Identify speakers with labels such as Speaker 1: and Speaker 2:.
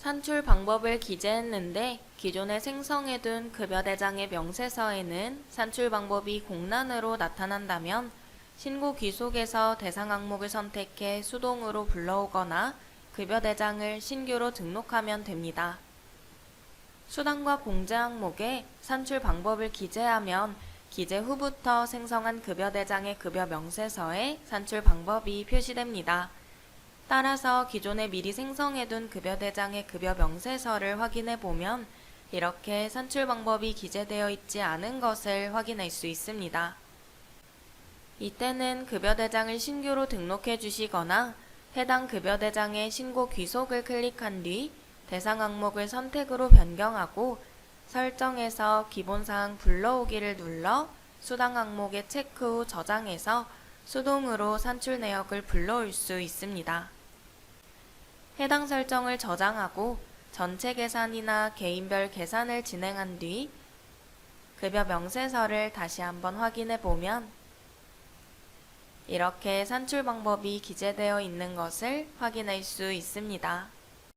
Speaker 1: 산출 방법을 기재했는데 기존에 생성해둔 급여 대장의 명세서에는 산출 방법이 공란으로 나타난다면 신고 귀속에서 대상 항목을 선택해 수동으로 불러오거나 급여 대장을 신규로 등록하면 됩니다. 수당과 공제 항목에 산출 방법을 기재하면 기재 후부터 생성한 급여 대장의 급여 명세서에 산출 방법이 표시됩니다. 따라서 기존에 미리 생성해둔 급여 대장의 급여 명세서를 확인해 보면 이렇게 산출 방법이 기재되어 있지 않은 것을 확인할 수 있습니다. 이때는 급여 대장을 신규로 등록해 주시거나 해당 급여 대장의 신고 귀속을 클릭한 뒤 대상 항목을 선택으로 변경하고 설정에서 기본사항 불러오기를 눌러 수당 항목에 체크 후 저장해서 수동으로 산출 내역을 불러올 수 있습니다. 해당 설정을 저장하고 전체 계산이나 개인별 계산을 진행한 뒤 급여 명세서를 다시 한번 확인해 보면 이렇게 산출 방법이 기재되어 있는 것을 확인할 수 있습니다.